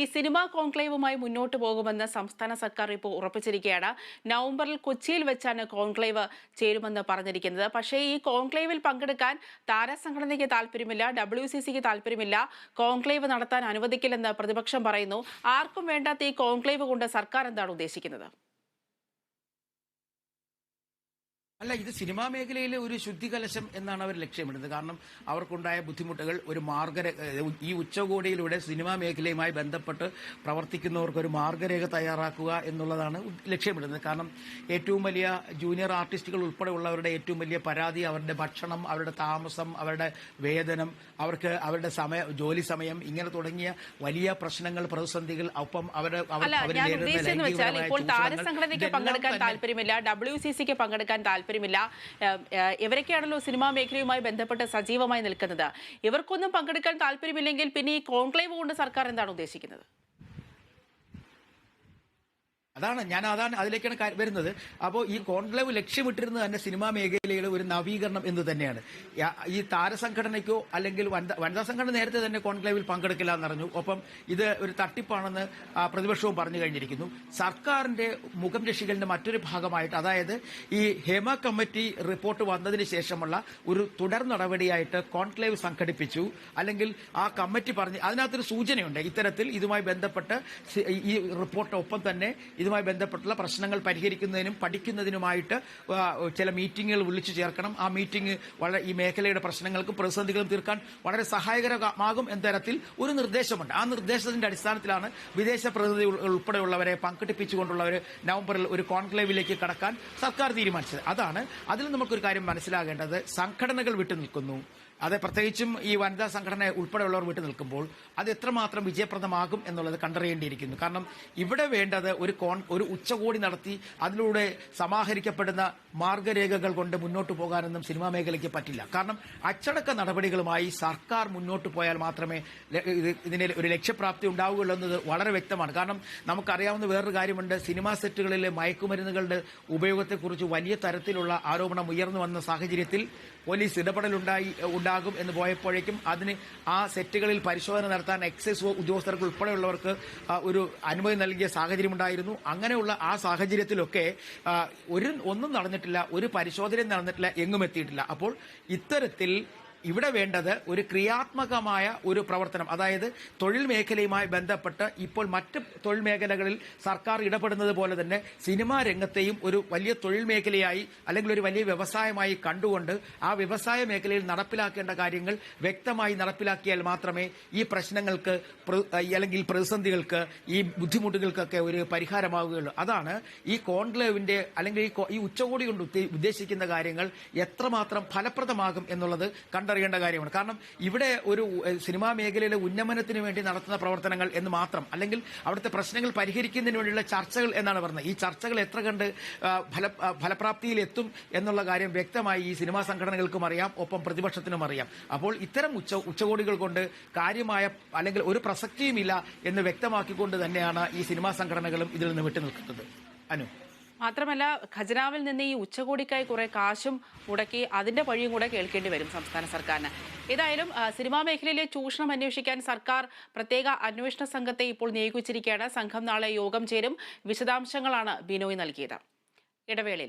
ഈ സിനിമാ കോൺക്ലേവുമായി മുന്നോട്ട് പോകുമെന്ന് സംസ്ഥാന സർക്കാർ ഇപ്പോൾ ഉറപ്പിച്ചിരിക്കുകയാണ്. നവംബറിൽ കൊച്ചിയിൽ വെച്ചാണ് കോൺക്ലേവ് ചേരുമെന്ന് പറഞ്ഞിരിക്കുന്നത്. പക്ഷേ ഈ കോൺക്ലേവിൽ പങ്കെടുക്കാൻ താരസംഘടനയ്ക്ക് താല്പര്യമില്ല ഡബ്ല്യു സി സിക്ക് താല്പര്യമില്ല. കോൺക്ലേവ് നടത്താൻ അനുവദിക്കില്ലെന്ന് പ്രതിപക്ഷം പറയുന്നു. ആർക്കും വേണ്ടാത്ത ഈ കോൺക്ലേവ് കൊണ്ട് സർക്കാർ എന്താണ് ഉദ്ദേശിക്കുന്നത്? അല്ല ഇത് സിനിമാ മേഖലയിലെ ഒരു ശുദ്ധികലശം എന്നാണ് അവർ ലക്ഷ്യമിടുന്നത്. കാരണം അവർക്കുണ്ടായ ബുദ്ധിമുട്ടുകൾ ഒരു മാർഗര ഈ ഉച്ചകോടിയിലൂടെ സിനിമാ മേഖലയുമായി ബന്ധപ്പെട്ട് പ്രവർത്തിക്കുന്നവർക്ക് ഒരു മാർഗരേഖ തയ്യാറാക്കുക എന്നുള്ളതാണ് ലക്ഷ്യമിടുന്നത്. കാരണം ഏറ്റവും വലിയ ജൂനിയർ ആർട്ടിസ്റ്റുകൾ ഉൾപ്പെടെയുള്ളവരുടെ ഏറ്റവും വലിയ പരാതി അവരുടെ ഭക്ഷണം അവരുടെ താമസം അവരുടെ വേതനം അവർക്ക് അവരുടെ സമയ ജോലി സമയം ഇങ്ങനെ തുടങ്ങിയ വലിയ പ്രശ്നങ്ങൾ പ്രതിസന്ധികൾ ഒപ്പം അവരുടെ അവർ- ഇപ്പോൾ താരസംഘടനയ്ക്ക് പങ്കെടുക്കാൻ താല്പര്യമില്ല ഡബ്ല്യു സി സിക്ക് പങ്കെടുക്കാൻ താല്പര്യമില്ല. ഇവരൊക്കെയാണല്ലോ സിനിമാ മേഖലയുമായി ബന്ധപ്പെട്ട് സജീവമായി നിൽക്കുന്നത്. ഇവർക്കൊന്നും പങ്കെടുക്കാൻ താല്പര്യമില്ലെങ്കിൽ പിന്നെ ഈ കോൺക്ലേവ് കൊണ്ട് സർക്കാർ എന്താണ് ഉദ്ദേശിക്കുന്നത്? അതാണ് ഞാൻ അതാണ് അതിലേക്കാണ് വരുന്നത്. അപ്പോൾ ഈ കോൺക്ലേവ് ലക്ഷ്യമിട്ടിരുന്നത് തന്നെ സിനിമാ മേഖലയിലെ ഒരു നവീകരണം എന്ന് തന്നെയാണ്. ഈ താരസംഘടനയ്ക്കോ അല്ലെങ്കിൽ വനിതാ സംഘടന നേരത്തെ തന്നെ കോൺക്ലേവിൽ പങ്കെടുക്കില്ല എന്നറിഞ്ഞു ഒപ്പം ഇത് ഒരു തട്ടിപ്പാണെന്ന് പ്രതിപക്ഷവും പറഞ്ഞു കഴിഞ്ഞിരിക്കുന്നു. സർക്കാരിന്റെ മുഖം രക്ഷിക്കലിന്റെ മറ്റൊരു ഭാഗമായിട്ട് അതായത് ഈ ഹേമ കമ്മിറ്റി റിപ്പോർട്ട് വന്നതിന് ശേഷമുള്ള ഒരു തുടർ നടപടിയായിട്ട് കോൺക്ലേവ് സംഘടിപ്പിച്ചു. അല്ലെങ്കിൽ ആ കമ്മിറ്റി പറഞ്ഞ് അതിനകത്തൊരു സൂചനയുണ്ട്. ഇത്തരത്തിൽ ഇതുമായി ബന്ധപ്പെട്ട് ഈ റിപ്പോർട്ട് ഒപ്പം തന്നെ ഇതുമായി ബന്ധപ്പെട്ടുള്ള പ്രശ്നങ്ങൾ പരിഹരിക്കുന്നതിനും പഠിക്കുന്നതിനുമായിട്ട് ചില മീറ്റിങ്ങുകൾ വിളിച്ചു ചേർക്കണം. ആ മീറ്റിംഗ് വളരെ ഈ മേഖലയുടെ പ്രശ്നങ്ങൾക്കും പ്രതിസന്ധികളും തീർക്കാൻ വളരെ സഹായകരമാകും എന്ന തരത്തിൽ ഒരു നിർദ്ദേശമുണ്ട്. ആ നിർദ്ദേശത്തിന്റെ അടിസ്ഥാനത്തിലാണ് വിദേശ പ്രതിനിധി ഉൾപ്പെടെയുള്ളവരെ പങ്കെടുപ്പിച്ചുകൊണ്ടുള്ളവർ നവംബറിൽ ഒരു കോൺക്ലേവിലേക്ക് കടക്കാൻ സർക്കാർ തീരുമാനിച്ചത്. അതാണ് അതിൽ നമുക്കൊരു കാര്യം മനസ്സിലാകേണ്ടത്. സംഘടനകൾ വിട്ടുനിൽക്കുന്നു. അത് പ്രത്യേകിച്ചും ഈ വനിതാ സംഘടന ഉൾപ്പെടെയുള്ളവർ വീട്ടിൽ നിൽക്കുമ്പോൾ അത് എത്രമാത്രം വിജയപ്രദമാകും എന്നുള്ളത് കണ്ടറിയേണ്ടിയിരിക്കുന്നു. കാരണം ഇവിടെ വേണ്ടത് ഒരു കോൺ ഒരു ഉച്ചകോടി നടത്തി അതിലൂടെ സമാഹരിക്കപ്പെടുന്ന മാർഗരേഖകൾ കൊണ്ട് മുന്നോട്ട് പോകാനൊന്നും സിനിമാ മേഖലയ്ക്ക് പറ്റില്ല. കാരണം അച്ചടക്ക നടപടികളുമായി സർക്കാർ മുന്നോട്ട് പോയാൽ മാത്രമേ ഇതിന് ഒരു ലക്ഷ്യപ്രാപ്തി ഉണ്ടാവുകയുള്ളൂ എന്നത് വളരെ വ്യക്തമാണ്. കാരണം നമുക്കറിയാവുന്ന വേറൊരു കാര്യമുണ്ട്. സിനിമാ സെറ്റുകളിലെ മയക്കുമരുന്നുകളുടെ ഉപയോഗത്തെക്കുറിച്ച് വലിയ തരത്തിലുള്ള ആരോപണം ഉയർന്നു വന്ന സാഹചര്യത്തിൽ പോലീസ് ഇടപെടലുണ്ടായി ഉണ്ടാകും എന്ന് പോയപ്പോഴേക്കും അതിന് ആ സെറ്റുകളിൽ പരിശോധന നടത്താൻ എക്സൈസ് ഉദ്യോഗസ്ഥർക്ക് ഉൾപ്പെടെയുള്ളവർക്ക് ഒരു അനുമതി നൽകിയ സാഹചര്യമുണ്ടായിരുന്നു അങ്ങനെയുള്ള ആ സാഹചര്യത്തിലൊക്കെ ഒരു ഒന്നും നടന്നിട്ടില്ല ഒരു പരിശോധനയും നടന്നിട്ടില്ല എങ്ങും എത്തിയിട്ടില്ല. അപ്പോൾ ഇത്തരത്തിൽ ഇവിടെ വേണ്ടത് ഒരു ക്രിയാത്മകമായ ഒരു പ്രവർത്തനം. അതായത് തൊഴിൽ മേഖലയുമായി ബന്ധപ്പെട്ട് ഇപ്പോൾ മറ്റ് തൊഴിൽ മേഖലകളിൽ സർക്കാർ ഇടപെടുന്നത് പോലെ തന്നെ സിനിമാ രംഗത്തെയും ഒരു വലിയ തൊഴിൽ മേഖലയായി അല്ലെങ്കിൽ ഒരു വലിയ വ്യവസായമായി കണ്ടുകൊണ്ട് ആ വ്യവസായ മേഖലയിൽ നടപ്പിലാക്കേണ്ട കാര്യങ്ങൾ വ്യക്തമായി നടപ്പിലാക്കിയാൽ മാത്രമേ ഈ പ്രശ്നങ്ങൾക്ക് അല്ലെങ്കിൽ പ്രതിസന്ധികൾക്ക് ഈ ബുദ്ധിമുട്ടുകൾക്കൊക്കെ ഒരു പരിഹാരമാവുകയുള്ളൂ. അതാണ് ഈ കോൺക്ലേവിന്റെ അല്ലെങ്കിൽ ഈ ഉച്ചകോടി കൊണ്ട് ഉദ്ദേശിക്കുന്ന കാര്യങ്ങൾ എത്രമാത്രം ഫലപ്രദമാകും എന്നുള്ളത് കണ്ടറിയേണ്ട കാര്യമാണ്. കാരണം ഇവിടെ ഒരു സിനിമാ മേഖലയിലെ ഉന്നമനത്തിന് വേണ്ടി നടത്തുന്ന പ്രവർത്തനങ്ങൾ എന്ന് മാത്രം അല്ലെങ്കിൽ അവിടുത്തെ പ്രശ്നങ്ങൾ പരിഹരിക്കുന്നതിന് വേണ്ടിയുള്ള ചർച്ചകൾ എന്നാണ് പറഞ്ഞത്. ഈ ചർച്ചകൾ എത്ര കണ്ട് ഫല ഫലപ്രാപ്തിയിൽ എത്തും എന്നുള്ള കാര്യം വ്യക്തമായി ഈ സിനിമാ സംഘടനകൾക്കും അറിയാം ഒപ്പം പ്രതിപക്ഷത്തിനും അറിയാം. അപ്പോൾ ഇത്തരം ഉച്ച ഉച്ചകോടികൾ കൊണ്ട് കാര്യമായ അല്ലെങ്കിൽ ഒരു പ്രസക്തിയുമില്ല എന്ന് വ്യക്തമാക്കിക്കൊണ്ട് തന്നെയാണ് ഈ സിനിമാ സംഘടനകളും ഇതിൽ നിന്ന് വിട്ടുനിൽക്കുന്നത്. അനു? മാത്രമല്ല ഖജനാവിൽ നിന്ന് ഈ ഉച്ചകോടിക്കായി കുറെ കാശും മുടക്കി അതിന്റെ വഴിയും കൂടെ കേൾക്കേണ്ടി വരും സംസ്ഥാന സർക്കാരിന്. ഏതായാലും സിനിമാ മേഖലയിലെ ചൂഷണം അന്വേഷിക്കാൻ സർക്കാർ പ്രത്യേക അന്വേഷണ സംഘത്തെ ഇപ്പോൾ നിയോഗിച്ചിരിക്കുകയാണ്. സംഘം നാളെ യോഗം ചേരും. വിശദാംശങ്ങളാണ് ബിനോയ് നൽകിയത്. ഇടവേളയിലേക്ക്.